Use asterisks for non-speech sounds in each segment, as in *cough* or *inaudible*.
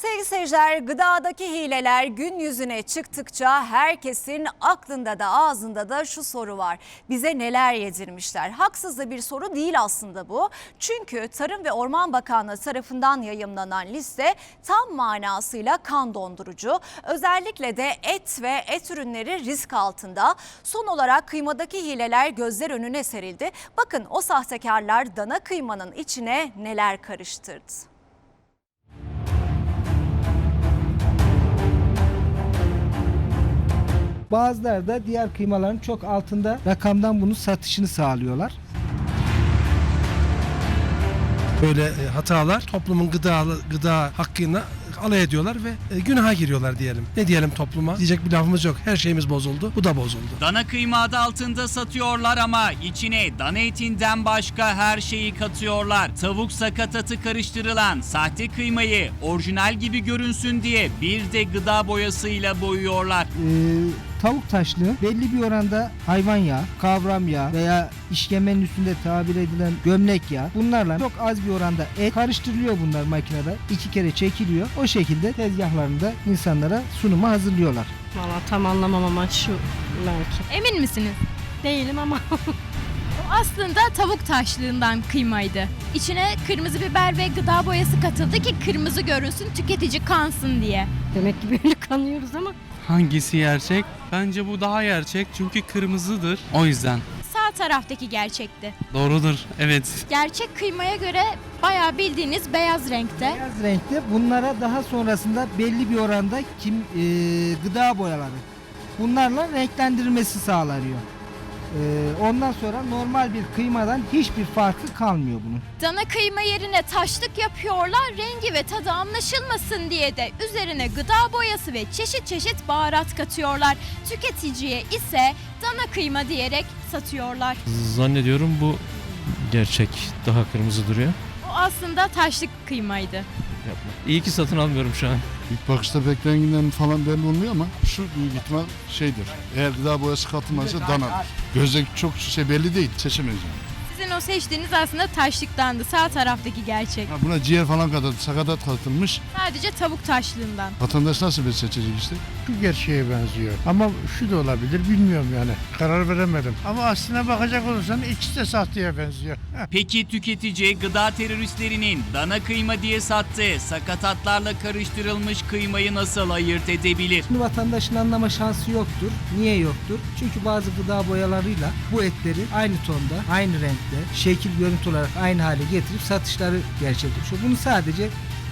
Sevgili seyirciler, gıdadaki hileler gün yüzüne çıktıkça herkesin aklında da ağzında da şu soru var. Bize neler yedirmişler? Haksız da bir soru değil aslında bu. Çünkü Tarım ve Orman Bakanlığı tarafından yayımlanan liste tam manasıyla kan dondurucu. Özellikle de et ve et ürünleri risk altında. Son olarak kıymadaki hileler gözler önüne serildi. Bakın o sahtekarlar dana kıymanın içine neler karıştırdı. Bazıları da diğer kıymaların çok altında rakamdan bunun satışını sağlıyorlar. Böyle e, hatalar toplumun gıda gıda hakkını alay ediyorlar ve e, günaha giriyorlar diyelim. Ne diyelim topluma? Diyecek bir lafımız yok. Her şeyimiz bozuldu. Bu da bozuldu. Dana kıyma adı altında satıyorlar ama içine dana etinden başka her şeyi katıyorlar. Tavuk sakatatı karıştırılan sahte kıymayı orijinal gibi görünsün diye bir de gıda boyasıyla boyuyorlar. Ee, tavuk taşlığı belli bir oranda hayvan yağı, kavram yağı veya işkemenin üstünde tabir edilen gömlek yağı bunlarla çok az bir oranda et karıştırılıyor bunlar makinede. iki kere çekiliyor. O şekilde tezgahlarında insanlara sunuma hazırlıyorlar. Valla tam anlamam ama şu belki. Emin misiniz? Değilim ama O aslında tavuk taşlığından kıymaydı. İçine kırmızı biber ve gıda boyası katıldı ki kırmızı görünsün tüketici kansın diye. demek ki böyle kanıyoruz ama Hangisi gerçek? Bence bu daha gerçek çünkü kırmızıdır. O yüzden. Sağ taraftaki gerçekti. Doğrudur. Evet. Gerçek kıymaya göre bayağı bildiğiniz beyaz renkte. Beyaz renkte bunlara daha sonrasında belli bir oranda kim e, gıda boyaları bunlarla renklendirilmesi sağlanıyor. E, ondan sonra normal bir kıymadan hiçbir farkı kalmıyor bunun. Dana kıyma yerine taşlık yapıyorlar. Rengi ve tadı anlaşılmasın diye de üzerine gıda boyası ve çeşit çeşit baharat katıyorlar. Tüketiciye ise dana kıyma diyerek satıyorlar. Zannediyorum bu gerçek. Daha kırmızı duruyor. O aslında taşlık kıymaydı. Yapma. İyi ki satın almıyorum şu an. İlk bakışta beklenenden falan belli olmuyor ama şu büyük ihtimal şeydir. Eğer gıda boyası katılmazsa dana. Gözdeki çok şey belli değil. Seçemeyiz yani. Sizin o seçtiğiniz aslında taşlıktandı. Sağ taraftaki gerçek. Ha, buna ciğer falan kadar sakatat katılmış. Sadece tavuk taşlığından. Vatandaş nasıl bir seçecek işte? Şu gerçeğe benziyor. Ama şu da olabilir bilmiyorum yani. Karar veremedim. Ama aslına bakacak olursan ikisi de sahteye benziyor. *laughs* Peki tüketici gıda teröristlerinin dana kıyma diye sattığı sakatatlarla karıştırılmış kıymayı nasıl ayırt edebilir? Şimdi vatandaşın anlama şansı yoktur. Niye yoktur? Çünkü bazı gıda boyalarıyla bu etleri aynı tonda, aynı renkte, şekil görüntü olarak aynı hale getirip satışları gerçekleşiyor. Bunu sadece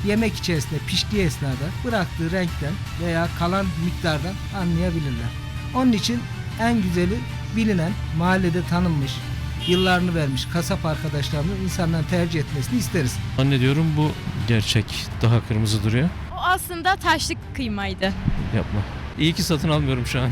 yemek içerisinde piştiği esnada bıraktığı renkten veya kalan miktardan anlayabilirler. Onun için en güzeli bilinen, mahallede tanınmış, yıllarını vermiş kasap arkadaşlarımızın insanların tercih etmesini isteriz. Zannediyorum bu gerçek. Daha kırmızı duruyor. O aslında taşlık kıymaydı. Yapma. İyi ki satın almıyorum şu an.